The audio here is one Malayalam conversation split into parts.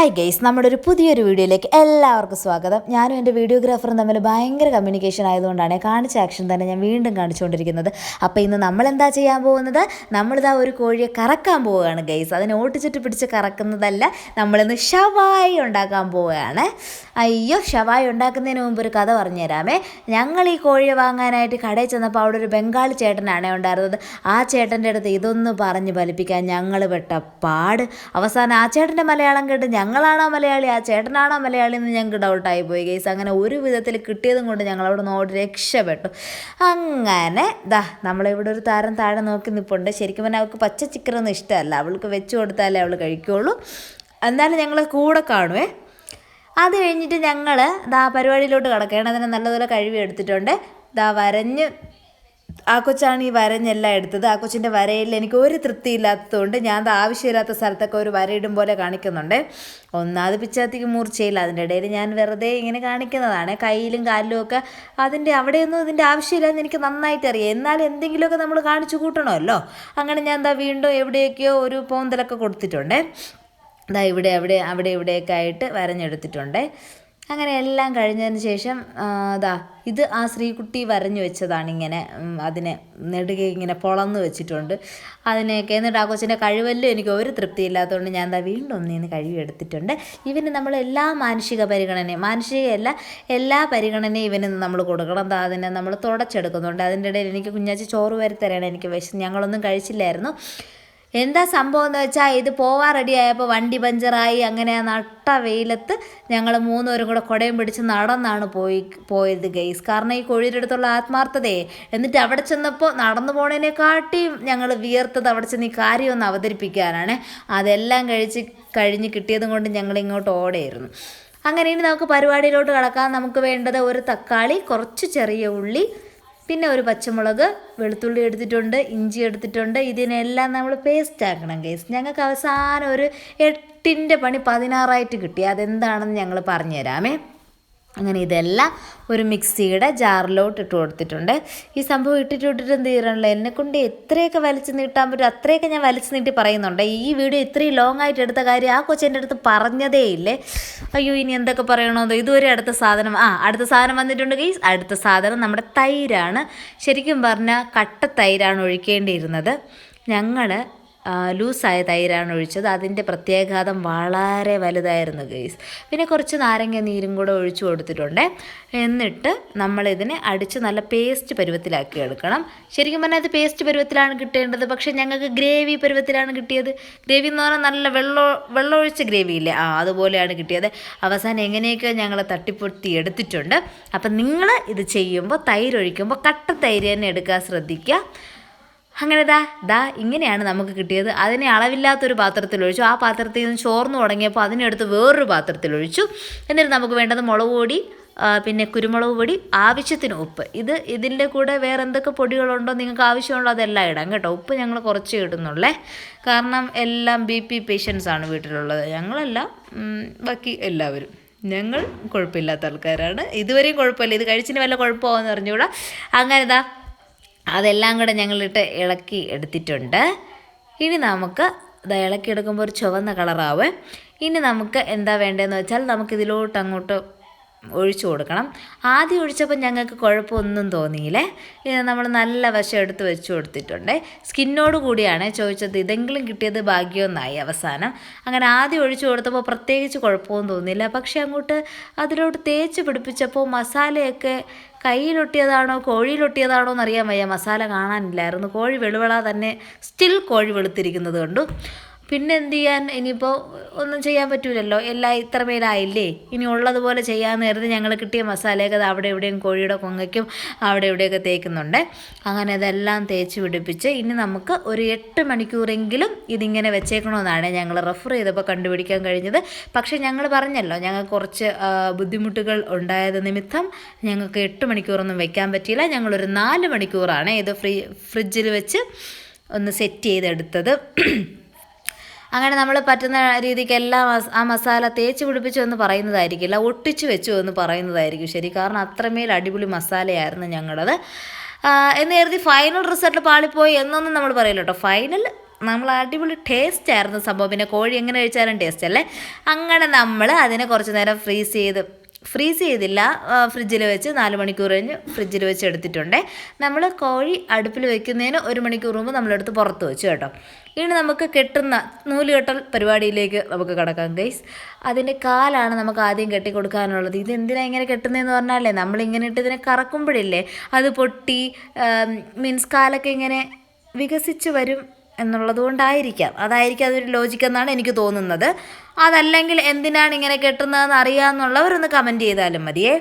ഹായ് ഗെയ്സ് നമ്മുടെ ഒരു പുതിയൊരു വീഡിയോയിലേക്ക് എല്ലാവർക്കും സ്വാഗതം. ഞാനും എന്റെ വീഡിയോഗ്രാഫറും തമ്മിൽ ഭയങ്കര കമ്മ്യൂണിക്കേഷൻ ആയതുകൊണ്ടാണ് കാണിച്ച ആക്ഷൻ തന്നെ ഞാൻ വീണ്ടും കാണിച്ചുകൊണ്ടിരിക്കുന്നത്. അപ്പോൾ ഇന്ന് നമ്മൾ എന്താ ചെയ്യാൻ പോകുന്നത്? നമ്മളിതാ ഒരു കോഴിയെ കറക്കാൻ പോവുകയാണ് ഗെയ്സ് അതിനെ ഓട്ടിച്ചിട്ട് പിടിച്ച് കറക്കുന്നതല്ല നമ്മളിന്ന് ഷവായി ഉണ്ടാക്കാൻ പോവുകയാണ്. അയ്യോ ഷവായി ഉണ്ടാക്കുന്നതിന് മുമ്പ് ഒരു കഥ പറഞ്ഞു തരാമേ ഞങ്ങൾ ഈ കോഴിയെ വാങ്ങാനായിട്ട് കടയിൽ ചെന്നപ്പോൾ അവിടെ ഒരു ബംഗാളി ചേട്ടനാണ് ഉണ്ടായിരുന്നത്. ആ ചേട്ടന്റെ അടുത്ത് ഇതൊന്ന് പറഞ്ഞ് ഫലിപ്പിക്കാൻ ഞങ്ങൾ പെട്ട പാട്. അവസാനം ആ ചേട്ടന്റെ മലയാളം കേട്ട് ഞങ്ങളാണോ മലയാളി ആ ചേട്ടനാണോ മലയാളി എന്ന് ഞങ്ങൾക്ക് ഡൗട്ടായി പോയി ഗൈസ് അങ്ങനെ ഒരു വിധത്തിൽ കിട്ടിയതും കൊണ്ട് ഞങ്ങൾ അവിടെ നിന്ന് രക്ഷപ്പെട്ടു. അങ്ങനെ ദാ നമ്മളിവിടെ ഒരു താരം താഴെ നോക്കി നിൽപ്പുണ്ട് ശരിക്കും പറഞ്ഞാൽ അവൾക്ക് പച്ച ചിക്കനൊന്നും ഇഷ്ടമല്ല. അവൾക്ക് വെച്ച് കൊടുത്താലേ അവൾ കഴിക്കുള്ളൂ. എന്നാലും ഞങ്ങൾ കൂടെ കാണുവേ. അത് കഴിഞ്ഞിട്ട് ഞങ്ങൾ ദാ പരിപാടിയിലോട്ട് കിടക്കുകയാണ്. അതിനെ നല്ലതുപോലെ കഴുകി എടുത്തിട്ടുണ്ട്. ദാ വരഞ്ഞ് ആ കൊച്ചാണ് ഈ വരഞ്ഞെല്ലാം എടുത്തത്. ആ കൊച്ചിന്റെ വരയിൽ എനിക്ക് ഒരു തൃപ്തി ഇല്ലാത്തതുകൊണ്ട് ഞാൻ ആവശ്യമില്ലാത്ത സ്ഥലത്തൊക്കെ ഒരു വരയിടും പോലെ കാണിക്കുന്നുണ്ട്. ഒന്നാമത് പിച്ചാത്തിക്ക് മൂർച്ചയില്ല. അതിന്റെ ഇടയിൽ ഞാൻ വെറുതെ ഇങ്ങനെ കാണിക്കുന്നതാണ്. കയ്യിലും കാലിലും ഒക്കെ അതിന്റെ അവിടെയൊന്നും ഇതിന്റെ ആവശ്യമില്ലെന്ന് എനിക്ക് നന്നായിട്ട് അറിയാം. എന്നാലും എന്തെങ്കിലുമൊക്കെ നമ്മൾ കാണിച്ചു കൂട്ടണമല്ലോ. അങ്ങനെ ഞാൻ എന്താ വീണ്ടും എവിടെയൊക്കെയോ ഒരു പോന്തലൊക്കെ കൊടുത്തിട്ടുണ്ട്. ഇതാ ഇവിടെ അവിടെ അവിടെ ഇവിടെയൊക്കെ ആയിട്ട് വരഞ്ഞെടുത്തിട്ടുണ്ട്. അങ്ങനെ എല്ലാം കഴിഞ്ഞതിന് ശേഷം അതാ ഇത് ആ ശ്രീകുട്ടി വരഞ്ഞു വെച്ചതാണ് ഇങ്ങനെ അതിനെ നെടുകെ ഇങ്ങനെ പൊളന്ന് വെച്ചിട്ടുണ്ട്. അതിനെയൊക്കെ എന്നിട്ട് ആ കൊച്ചിന്റെ കഴിവല്ലോ എനിക്ക് ഒരു തൃപ്തി ഇല്ലാത്തതുകൊണ്ട് ഞാൻ എന്താ വീണ്ടും ഒന്നിന്ന് കഴിവ് എടുത്തിട്ടുണ്ട്. ഇവന് നമ്മൾ എല്ലാ മാനുഷിക പരിഗണനയും മാനുഷികയല്ല എല്ലാ പരിഗണനയും ഇവന് നമ്മൾ കൊടുക്കണം. എന്താ അതിനെ നമ്മൾ തുടച്ചെടുക്കുന്നുണ്ട്. അതിന്റെ ഇടയിൽ എനിക്ക് കുഞ്ഞാച്ചി ചോറ് വരുത്തരാണ് എനിക്ക് വിശ ഞങ്ങളൊന്നും കഴിച്ചില്ലായിരുന്നു. എന്താ സംഭവം എന്ന് വെച്ചാൽ ഇത് പോവാൻ റെഡിയായപ്പോൾ വണ്ടി പഞ്ചറായി അങ്ങനെ നട്ട വെയിലത്ത് ഞങ്ങൾ മൂന്നുപേരും കൂടെ കുടയും പിടിച്ച് നടന്നാണ് പോയി പോയത് ഗെയ്സ് കാരണം ഈ കോഴിയുടെ അടുത്തുള്ള ആത്മാർത്ഥതയെ. എന്നിട്ട് അവിടെ ചെന്നപ്പോൾ നടന്നു പോണതിനെക്കാട്ടിയും ഞങ്ങൾ വിയർത്തത് അവിടെ ചെന്ന് ഈ കാര്യം ഒന്ന് അവതരിപ്പിക്കാനാണ്. അതെല്ലാം കഴിച്ച് കഴിഞ്ഞ് കിട്ടിയതും കൊണ്ട് ഞങ്ങൾ ഇങ്ങോട്ട് ഓടെയായിരുന്നു അങ്ങനെ ഇനി നമുക്ക് പരിപാടിയിലോട്ട് കടക്കാം. നമുക്ക് വേണ്ടത് ഒരു തക്കാളി കുറച്ച് ചെറിയ ഉള്ളി പിന്നെ ഒരു പച്ചമുളക് വെളുത്തുള്ളി എടുത്തിട്ടുണ്ട് ഇഞ്ചി എടുത്തിട്ടുണ്ട്. ഇതിനെല്ലാം നമ്മൾ പേസ്റ്റ് ആക്കണം കേസ് ഞങ്ങൾക്ക് അവസാനം ഒരു എട്ടിന്റെ പണി പതിനാറായിട്ട് കിട്ടി. അതെന്താണെന്ന് ഞങ്ങൾ പറഞ്ഞുതരാമേ അങ്ങനെ ഇതെല്ലാം ഒരു മിക്സിയുടെ ജാറിലോട്ട് ഇട്ട് കൊടുത്തിട്ടുണ്ട്. ഈ സംഭവം ഇട്ടിട്ട് ഇട്ടിട്ട് എന്ത് ചെയ്യണമല്ലോ എന്നെ കൊണ്ട് എത്രയൊക്കെ വലിച്ചു നീട്ടാൻ പറ്റും അത്രയൊക്കെ ഞാൻ വലിച്ചു നീട്ടി പറയുന്നുണ്ട്. ഈ വീഡിയോ ഇത്രയും ലോങ് ആയിട്ട് എടുത്ത കാര്യം ആ കൊച്ചെന്റെ അടുത്ത് പറഞ്ഞതേ ഇല്ലേ. അയ്യോ ഇനി എന്തൊക്കെ പറയണമെന്നോ ഇതുവരെ അടുത്ത സാധനം ആ അടുത്ത സാധനം വന്നിട്ടുണ്ട് ഗൈസ്. അടുത്ത സാധനം നമ്മുടെ തൈരാണ്. ശരിക്കും പറഞ്ഞാൽ കട്ട തൈരാണ് ഒഴിക്കേണ്ടിയിരുന്നത്. ഞങ്ങൾ ലൂസായ തൈരാണ് ഒഴിച്ചത്. അതിന്റെ പ്രത്യാഘാതം വളരെ വലുതായിരുന്നു ഗെയ്സ്. പിന്നെ കുറച്ച് നാരങ്ങ നീരും കൂടെ ഒഴിച്ചു കൊടുത്തിട്ടുണ്ട്. എന്നിട്ട് നമ്മളിതിനെ അടിച്ച് നല്ല പേസ്റ്റ് പരുവത്തിലാക്കി എടുക്കണം. ശരിക്കും പറഞ്ഞാൽ അത് പേസ്റ്റ് പരുവത്തിലാണ് കിട്ടേണ്ടത്. പക്ഷേ ഞങ്ങൾക്ക് ഗ്രേവി പരുവത്തിലാണ് കിട്ടിയത്. ഗ്രേവി എന്ന് പറഞ്ഞാൽ നല്ല വെള്ളം വെള്ളമൊഴിച്ച ഗ്രേവി ഇല്ലേ? ആ അതുപോലെയാണ് കിട്ടിയത്. അവസാനം എങ്ങനെയൊക്കെയോ ഞങ്ങൾ തട്ടിപ്പൊത്തി എടുത്തിട്ടുണ്ട്. അപ്പം നിങ്ങൾ ഇത് ചെയ്യുമ്പോൾ തൈരൊഴിക്കുമ്പോൾ കട്ട തൈര് തന്നെ എടുക്കാൻ ശ്രദ്ധിക്കുക. അങ്ങനെ ദാ ദാ ഇങ്ങനെയാണ് നമുക്ക് കിട്ടിയത്. അതിനെ അളവില്ലാത്തൊരു പാത്രത്തിൽ ഒഴിച്ചു. ആ പാത്രത്തിൽ നിന്ന് ചോർന്നു തുടങ്ങിയപ്പോൾ അതിനെടുത്ത് വേറൊരു പാത്രത്തിൽ ഒഴിച്ചു. എന്നിട്ട് നമുക്ക് വേണ്ടത് മുളക് പൊടി പിന്നെ കുരുമുളക് പൊടി ആവശ്യത്തിന് ഉപ്പ്. ഇത് ഇതിന്റെ കൂടെ വേറെ എന്തൊക്കെ പൊടികളുണ്ടോ നിങ്ങൾക്ക് ആവശ്യമുള്ളോ അതെല്ലാം ഇടാം കേട്ടോ. ഉപ്പ് ഞങ്ങൾ കുറച്ച് ഇടുന്നുള്ളേ. കാരണം എല്ലാം ബി പി പേഷ്യൻസ് ആണ് വീട്ടിലുള്ളത്. ഞങ്ങളെല്ലാം ബാക്കി എല്ലാവരും. ഞങ്ങൾ കുഴപ്പമില്ലാത്ത ആൾക്കാരാണ്. ഇതുവരെയും കുഴപ്പമില്ല. ഇത് കഴിച്ചിന് വല്ല കുഴപ്പമാവെന്ന് അറിഞ്ഞുകൂടാ. അങ്ങനെ ഇതാ അതെല്ലാം കൂടെ ഞങ്ങളിട്ട് ഇളക്കി എടുത്തിട്ടുണ്ട്. ഇനി നമുക്ക് ഇളക്കി എടുക്കുമ്പോൾ ഒരു ചുവന്ന കളറാവേ. ഇനി നമുക്ക് എന്താ വേണ്ടതെന്ന് വെച്ചാൽ നമുക്ക് ഇതിലോട്ട് അങ്ങോട്ട് ഒഴിച്ചു കൊടുക്കണം. ആദ്യം ഒഴിച്ചപ്പോൾ ഞങ്ങൾക്ക് കുഴപ്പമൊന്നും തോന്നിയില്ലേ? നമ്മൾ നല്ല വശം എടുത്ത് വെച്ച് കൊടുത്തിട്ടുണ്ട്. സ്കിന്നോട് കൂടിയാണ് ചോദിച്ചത് ഇതെങ്കിലും കിട്ടിയത് ഭാഗ്യമൊന്നായി അവസാനം. അങ്ങനെ ആദ്യം ഒഴിച്ചു കൊടുത്തപ്പോൾ പ്രത്യേകിച്ച് കുഴപ്പമൊന്നും തോന്നിയില്ല. പക്ഷേ അങ്ങോട്ട് അതിലോട്ട് തേച്ച് പിടിപ്പിച്ചപ്പോൾ മസാലയൊക്കെ കയ്യിലൊട്ടിയതാണോ കോഴിയിലൊട്ടിയതാണോ എന്നറിയാൻ വയ്യ. മസാല കാണാനില്ലായിരുന്നു. കോഴി വെളുവിള തന്നെ സ്റ്റിൽ കോഴി വെളുത്തിരിക്കുന്നത് കണ്ടു. പിന്നെ എന്ത് ചെയ്യാൻ ഇനിയിപ്പോൾ ഒന്നും ചെയ്യാൻ പറ്റൂലല്ലോ. എല്ലാം ഇത്രമേലായില്ലേ ഇനി ഉള്ളതുപോലെ ചെയ്യാമെന്ന് കരുതി ഞങ്ങൾ കിട്ടിയ മസാലയൊക്കെ അത് അവിടെ എവിടെയും കോഴിയുടെ കൊങ്ങയ്ക്കും അവിടെ എവിടെയൊക്കെ തേക്കുന്നുണ്ട്. അങ്ങനെ അതെല്ലാം തേച്ച് പിടിപ്പിച്ച് ഇനി നമുക്ക് ഒരു എട്ട് മണിക്കൂറെങ്കിലും ഇതിങ്ങനെ വെച്ചേക്കണമെന്നാണ് ഞങ്ങൾ റെഫർ ചെയ്തപ്പോൾ കണ്ടുപിടിക്കാൻ കഴിഞ്ഞത്. പക്ഷേ ഞങ്ങൾ പറഞ്ഞല്ലോ ഞങ്ങൾ കുറച്ച് ബുദ്ധിമുട്ടുകൾ ഉണ്ടായത് നിമിത്തം ഞങ്ങൾക്ക് എട്ട് മണിക്കൂറൊന്നും വെക്കാൻ പറ്റിയില്ല. ഞങ്ങളൊരു നാല് മണിക്കൂറാണ് ഇത് ഫ്രീ ഫ്രിഡ്ജിൽ വെച്ച് ഒന്ന് സെറ്റ് ചെയ്തെടുത്തത്. അങ്ങനെ നമ്മൾ പറ്റുന്ന രീതിക്ക് എല്ലാം ആ മസാല തേച്ച് പിടിപ്പിച്ചു എന്ന് പറയുന്നതായിരിക്കില്ല ഒട്ടിച്ചു വെച്ചു എന്ന് പറയുന്നതായിരിക്കും ശരി. കാരണം അത്രമേൽ അടിപൊളി മസാലയായിരുന്നു ഞങ്ങളത്. എന്ന് കരുതി ഫൈനൽ റിസൾട്ട് പാളിപ്പോയി എന്നൊന്നും നമ്മൾ പറയില്ല കേട്ടോ. ഫൈനൽ നമ്മൾ അടിപൊളി ടേസ്റ്റ് ആയിരുന്നു സംഭവം. പിന്നെ കോഴി എങ്ങനെ കഴിച്ചാലും ടേസ്റ്റ് അല്ലേ? അങ്ങനെ നമ്മൾ അതിനെ കുറച്ച് നേരം ഫ്രീസ് ചെയ്ത് ഫ്രീസ് ചെയ്തില്ല. ഫ്രിഡ്ജിൽ വെച്ച് നാല് മണിക്കൂർ കഴിഞ്ഞ് ഫ്രിഡ്ജിൽ വെച്ച് എടുത്തിട്ടുണ്ട്. നമ്മൾ കോഴി അടുപ്പിൽ വെക്കുന്നതിന് ഒരു മണിക്കൂർ മുമ്പ് നമ്മളെടുത്ത് പുറത്ത് വെച്ചു കേട്ടോ. ഇനി നമുക്ക് കെട്ടുന്ന നൂൽ കെട്ടൽ പരിപാടിയിലേക്ക് നമുക്ക് കിടക്കാം ഗൈസ് അതിന്റെ കാലാണ് നമുക്ക് ആദ്യം കെട്ടി കൊടുക്കാനുള്ളത്. ഇത് എന്തിനാ ഇങ്ങനെ കെട്ടുന്നതെന്ന് പറഞ്ഞാലേ നമ്മളിങ്ങനെ ഇട്ട് ഇതിനെ കറക്കുമ്പോഴില്ലേ അത് പൊട്ടി മീൻസ് കാലൊക്കെ ഇങ്ങനെ വികസിച്ച് വരും എന്നുള്ളത് കൊണ്ടായിരിക്കാം അതായിരിക്കും അതൊരു ലോജിക്ക് എന്നാണ് എനിക്ക് തോന്നുന്നത്. അതല്ലെങ്കിൽ എന്തിനാണ് ഇങ്ങനെ കെട്ടുന്നതെന്ന് അറിയാമെന്നുള്ളവരൊന്ന് കമന്റ് ചെയ്താലും മതിയേ.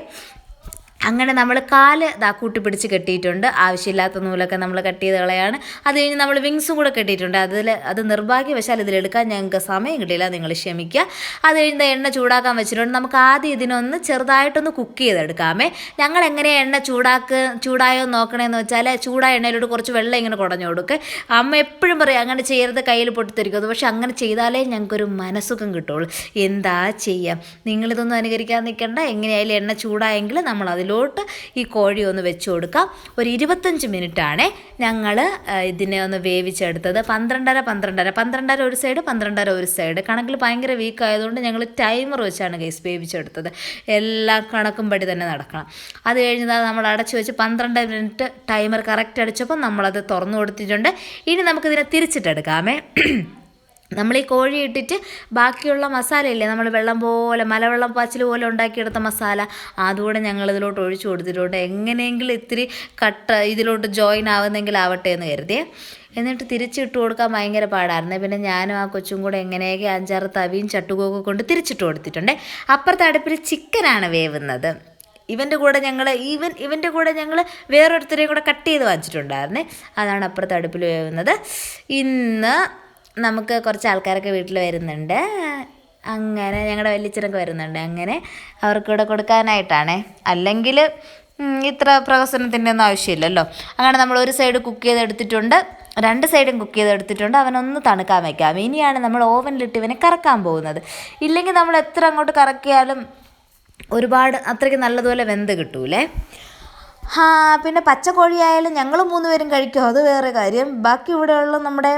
അങ്ങനെ നമ്മൾ കാൽ ദാ കൂട്ടി പിടിച്ച് കെട്ടിയിട്ടുണ്ട്. ആവശ്യമില്ലാത്ത നൂലൊക്കെ നമ്മൾ കട്ട് ചെയ്ത് കളയാണ്. അത് കഴിഞ്ഞ് നമ്മൾ വിങ്സും കൂടെ കെട്ടിയിട്ടുണ്ട്. അതിൽ അത് നിർഭാഗ്യവശാൽ ഇതിലെടുക്കാൻ ഞങ്ങൾക്ക് സമയം കിട്ടിയില്ല. നിങ്ങൾ ക്ഷമിക്കുക. അത് കഴിഞ്ഞ് എണ്ണ ചൂടാക്കാൻ വെച്ചിട്ടുണ്ട്. നമുക്ക് ആദ്യം ഇതിനൊന്ന് ചെറുതായിട്ടൊന്ന് കുക്ക് ചെയ്തെടുക്കാമേ. ഞങ്ങൾ എങ്ങനെയാണ് എണ്ണ ചൂടാക്ക് ചൂടായോ നോക്കണേന്ന് വെച്ചാൽ ചൂടായ എണ്ണയിലോട്ട് കുറച്ച് വെള്ളം ഇങ്ങനെ കുടഞ്ഞു കൊടുക്കുക അമ്മ എപ്പോഴും പറയും അങ്ങനെ ചെയ്യരുത് കയ്യിൽ പൊട്ടിത്തെറിക്കും പക്ഷെ അങ്ങനെ ചെയ്താലേ ഞങ്ങൾക്കൊരു മനസ്സുഖം കിട്ടുള്ളൂ. എന്താ ചെയ്യാം? നിങ്ങളിതൊന്നും അനുകരിക്കാൻ നിൽക്കണ്ട. എങ്ങനെയായാലും എണ്ണ ചൂടായെങ്കിൽ നമ്മൾ അതിലോട്ട് ഈ കോഴി ഒന്ന് വെച്ച് കൊടുക്കാം. ഒരു ഇരുപത്തഞ്ച് മിനിറ്റാണ്. ഞങ്ങൾ ഇതിനെ ഒന്ന് വേവിച്ചെടുത്തത്. പന്ത്രണ്ടര പന്ത്രണ്ടര. പന്ത്രണ്ടര ഒരു സൈഡ് പന്ത്രണ്ടര ഒരു സൈഡ് കണക്കിൽ ഭയങ്കര വീക്ക് ആയതുകൊണ്ട് ഞങ്ങൾ ടൈമർ വെച്ചാണ് ഗൈസ് വേവിച്ചെടുത്തത്. എല്ലാ കണക്കും പടി തന്നെ നടക്കണം. അത് കഴിഞ്ഞാൽ നമ്മൾ അടച്ചു വെച്ച് പന്ത്രണ്ട് മിനിറ്റ് ടൈമർ കറക്റ്റ് അടിച്ചപ്പോൾ നമ്മളത് തുറന്നു കൊടുത്തിട്ടുണ്ട്. ഇനി നമുക്കിതിനെ തിരിച്ചിട്ടെടുക്കാമേ. നമ്മൾ ഈ കോഴി ഇട്ടിട്ട് ബാക്കിയുള്ള മസാലയില്ലേ? നമ്മൾ വെള്ളം പോലെ മലവെള്ളം പാച്ചിൽ പോലെ ഉണ്ടാക്കിയെടുത്ത മസാല അതുകൂടെ ഞങ്ങൾ ഇതിലോട്ട് ഒഴിച്ചു കൊടുത്തിട്ടുണ്ട് എങ്ങനെയെങ്കിലും ഇത്തിരി കട്ട് ഇതിലോട്ട് ജോയിൻ ആവുന്നെങ്കിൽ ആവട്ടെ എന്ന് കരുതിയേ എന്നിട്ട് തിരിച്ചിട്ട് കൊടുക്കാൻ ഭയങ്കര പാടായിരുന്നു. പിന്നെ ഞാനും ആ കൊച്ചും കൂടെ എങ്ങനെയൊക്കെ അഞ്ചാറ് തവിയും ചട്ടുകൊക്കെ കൊണ്ട് തിരിച്ചിട്ട് കൊടുത്തിട്ടുണ്ട്. അപ്പുറത്തെ അടുപ്പിൽ ചിക്കനാണ് വേവുന്നത്. ഇവന്റെ കൂടെ ഞങ്ങൾ ഇവൻ ഇവന്റെ കൂടെ ഞങ്ങൾ വേറൊരുത്തരെയും കൂടെ കട്ട് ചെയ്ത് വാങ്ങിച്ചിട്ടുണ്ടായിരുന്നേ. അതാണ് അപ്പുറത്തെ അടുപ്പിൽ വേവുന്നത്. ഇന്ന് നമുക്ക് കുറച്ച് ആൾക്കാരൊക്കെ വീട്ടിൽ വരുന്നുണ്ട്. അങ്ങനെ ഞങ്ങളുടെ വലിയച്ഛനൊക്കെ വരുന്നുണ്ട്. അങ്ങനെ അവർക്കിവിടെ കൊടുക്കാനായിട്ടാണേ. അല്ലെങ്കിൽ ഇത്ര പ്രഹസനത്തിന്റെ ഒന്നും ആവശ്യമില്ലല്ലോ. അങ്ങനെ നമ്മൾ ഒരു സൈഡ് കുക്ക് ചെയ്തെടുത്തിട്ടുണ്ട് രണ്ട് സൈഡും കുക്ക് ചെയ്തെടുത്തിട്ടുണ്ട് അവനൊന്ന് തണുക്കാൻ വയ്ക്കാം ഇനിയാണ് നമ്മൾ ഓവനിലിട്ട് ഇവനെ കറക്കാൻ പോകുന്നത്. ഇല്ലെങ്കിൽ നമ്മൾ എത്ര അങ്ങോട്ട് കറക്കിയാലും ഒരുപാട് അത്രയ്ക്ക് നല്ലതുപോലെ വെന്ത് കിട്ടൂലേ. പിന്നെ പച്ചക്കോഴിയായാലും ഞങ്ങൾ മൂന്ന് പേരും കഴിക്കും. അത് വേറെ കാര്യം. ബാക്കി ഇവിടെയുള്ള നമ്മുടെ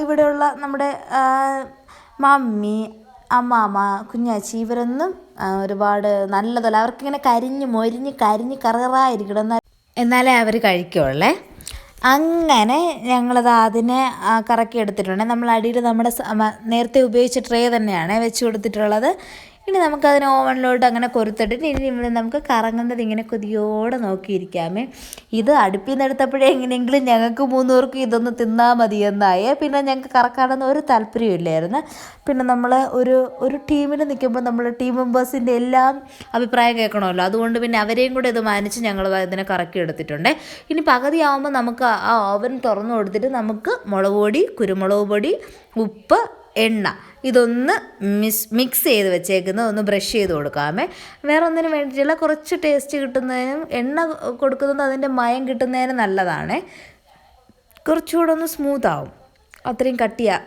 ഇവിടെയുള്ള നമ്മുടെ മമ്മി അമ്മാമ്മ കുഞ്ഞാച്ചി ഇവരൊന്നും ഒരുപാട് നല്ലതല്ല. അവർക്കിങ്ങനെ കരിഞ്ഞ് മൊരിഞ്ഞ് കരിഞ്ഞ് കറകറായിരിക്കണം എന്നാൽ എന്നാലേ അവർ കഴിക്കുള്ളേ. അങ്ങനെ ഞങ്ങളത് അതിനെ കറക്കി എടുത്തിട്ടുണ്ട് നമ്മൾ അടിയിൽ നമ്മുടെ നേരത്തെ ഉപയോഗിച്ച ട്രേ തന്നെയാണ് വെച്ച് കൊടുത്തിട്ടുള്ളത്. ഇനി നമുക്കതിനെ ഓവനിലോട്ട് അങ്ങനെ കൊരുത്തിട്ടിട്ട് ഇനി ഇവിടെ നമുക്ക് കറങ്ങുന്നത് ഇങ്ങനെ കൊതിയോടെ നോക്കിയിരിക്കാമേ. ഇത് അടുപ്പിൽ നിന്ന് എടുത്തപ്പോഴേ എങ്ങനെയെങ്കിലും ഞങ്ങൾക്ക് മൂന്നൂർക്കും ഇതൊന്ന് തിന്നാൽ മതി എന്നായേ പിന്നെ ഞങ്ങൾക്ക് കറക്കാനൊന്നും ഒരു താല്പര്യമില്ലായിരുന്നു പിന്നെ നമ്മൾ ഒരു ഒരു ടീമിൽ നിൽക്കുമ്പോൾ നമ്മൾ ടീം മെമ്പേഴ്സിന്റെ എല്ലാം അഭിപ്രായം കേൾക്കണമല്ലോ. അതുകൊണ്ട് പിന്നെ അവരെയും കൂടെ ഇത് മാനിച്ച് ഞങ്ങൾ ഇതിനെ കറക്കി എടുത്തിട്ടുണ്ട്. ഇനി പകുതിയാവുമ്പോൾ നമുക്ക് ആ ഓവൻ തുറന്നു കൊടുത്തിട്ട് നമുക്ക് മുളക് പൊടി കുരുമുളക് പൊടി ഉപ്പ് എണ്ണ. ഇതൊന്ന് മിസ് മിക്സ് ചെയ്ത് വെച്ചേക്കുന്നത് ഒന്ന് ബ്രഷ് ചെയ്ത് കൊടുക്കാമേ വേറെ ഒന്നിനും വേണ്ടിയിട്ടില്ല കുറച്ച് ടേസ്റ്റ് കിട്ടുന്നതിനും എണ്ണ കൊടുക്കുന്നത് അതിന്റെ മയം കിട്ടുന്നതിന് നല്ലതാണ്. കുറച്ചുകൂടെ ഒന്ന് സ്മൂത്ത് ആവും. അത്രയും കട്ടിയാ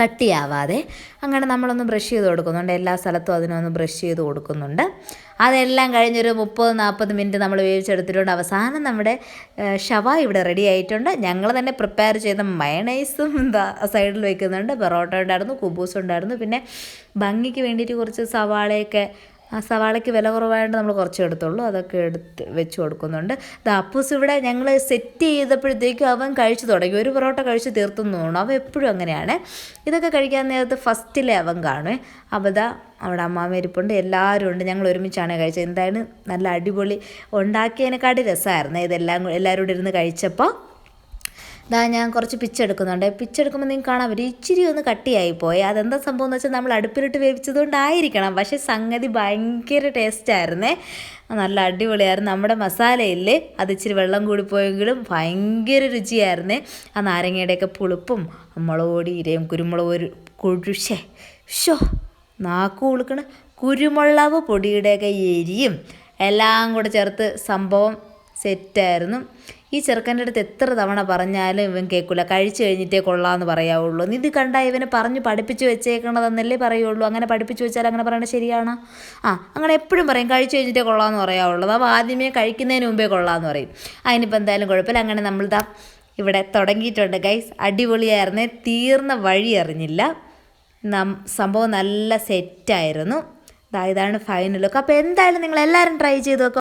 കട്ടിയാവാതെ അങ്ങനെ നമ്മളൊന്ന് ബ്രഷ് ചെയ്ത് കൊടുക്കുന്നുണ്ട്. എല്ലാ സ്ഥലത്തും അതിനൊന്ന് ബ്രഷ് ചെയ്ത് കൊടുക്കുന്നുണ്ട്. അതെല്ലാം കഴിഞ്ഞൊരു മുപ്പത് നാൽപ്പത് മിനിറ്റ് നമ്മൾ വേവിച്ചെടുത്തിട്ടുണ്ട്. അവസാനം നമ്മുടെ ഷവ ഇവിടെ റെഡി ആയിട്ടുണ്ട്. ഞങ്ങൾ തന്നെ പ്രിപ്പയർ ചെയ്ത മയണൈസും എന്താ സൈഡിൽ വെക്കുന്നുണ്ട്. പൊറോട്ട ഉണ്ടായിരുന്നു കുബൂസ് ഉണ്ടായിരുന്നു. പിന്നെ ഭംഗിക്ക് വേണ്ടിയിട്ട് കുറച്ച് സവാളയൊക്കെ ആ സവാളയ്ക്ക് വില കുറവായതുകൊണ്ട് നമ്മൾ കുറച്ച് എടുത്തുള്ളൂ. അതൊക്കെ എടുത്ത് വെച്ച് കൊടുക്കുന്നുണ്ട്. ഇത് അപ്പൂസ് ഇവിടെ ഞങ്ങൾ സെറ്റ് ചെയ്തപ്പോഴത്തേക്കും അവൻ കഴിച്ചു തുടങ്ങി. ഒരു പൊറോട്ട കഴിച്ച് തീർത്തെന്ന് തോന്നുന്നു. അവൻ എപ്പോഴും അങ്ങനെയാണ്. ഇതൊക്കെ കഴിക്കാൻ നേരത്ത് ഫസ്റ്റിലെ അവൻ കാണുമേ അപ്പോൾ അവിടെ അമ്മാമേരിപ്പുണ്ട് എല്ലാവരും ഉണ്ട്. ഞങ്ങൾ ഒരുമിച്ചാണ് കഴിച്ചത്. എന്തായാലും നല്ല അടിപൊളി. ഉണ്ടാക്കിയതിനെക്കാട്ടി രസമായിരുന്നു. ഇതെല്ലാം എല്ലാവരും ഇരുന്ന് കഴിച്ചപ്പോൾ ഇതാ ഞാൻ കുറച്ച് പിച്ചെടുക്കുന്നുണ്ട് പിച്ചെടുക്കുമ്പോൾ നിങ്ങൾക്ക് കാണാൻ പറ്റും. ഇച്ചിരി ഒന്ന് കട്ടിയായി പോയി. അതെന്താ സംഭവം എന്ന് വെച്ചാൽ നമ്മൾ അടുപ്പിലിട്ട് വേവിച്ചതുകൊണ്ടായിരിക്കണം. പക്ഷേ സംഗതി ഭയങ്കര ടേസ്റ്റായിരുന്നേ നല്ല അടിപൊളിയായിരുന്നു. നമ്മുടെ മസാലയില്ലേ അത് ഇച്ചിരി വെള്ളം കൂടിപ്പോയെങ്കിലും ഭയങ്കര രുചിയായിരുന്നേ. ആ നാരങ്ങയുടെയൊക്കെ പുളിപ്പും മുളക് ഇരയും കുരുമുളക് ഒരു കൊഴുഷേ ഷോ നാക്കു കുളുക്കണ. കുരുമുളക് പൊടിയുടെയൊക്കെ എരിയും എല്ലാം കൂടെ ചേർത്ത് സംഭവം സെറ്റായിരുന്നു ഈ ചെറുക്കന്റെ അടുത്ത് എത്ര തവണ പറഞ്ഞാലും ഇവൻ കേൾക്കില്ല കഴിച്ചു കഴിഞ്ഞിട്ടേ കൊള്ളാമെന്ന് പറയാവുള്ളൂ. ഇത് കണ്ട ഇവനെ പറഞ്ഞ് പഠിപ്പിച്ച് വെച്ചേക്കണതെന്നല്ലേ പറയുള്ളൂ. അങ്ങനെ പഠിപ്പിച്ച് വെച്ചാൽ അങ്ങനെ പറയണത് ശരിയാണ്? ആ അങ്ങനെ എപ്പോഴും പറയും കഴിച്ചു കഴിഞ്ഞിട്ടേ കൊള്ളാമെന്ന് പറയാവുള്ളൂ. അപ്പോൾ ആദ്യമേ കഴിക്കുന്നതിന് മുമ്പേ കൊള്ളാമെന്ന് പറയും. അതിനിപ്പോൾ എന്തായാലും കുഴപ്പമില്ല. അങ്ങനെ നമ്മൾ ദാ ഇവിടെ തുടങ്ങിയിട്ടുണ്ട്. ഗൈസ് അടിപൊളിയായിരുന്നേ. തീർന്ന വഴി അറിഞ്ഞില്ല. നം സംഭവം നല്ല സെറ്റായിരുന്നു. ഇതാണ് ഫൈനൽ ലുക്ക്. അപ്പോൾ എന്തായാലും നിങ്ങൾ എല്ലാവരും ട്രൈ ചെയ്ത് നോക്കുക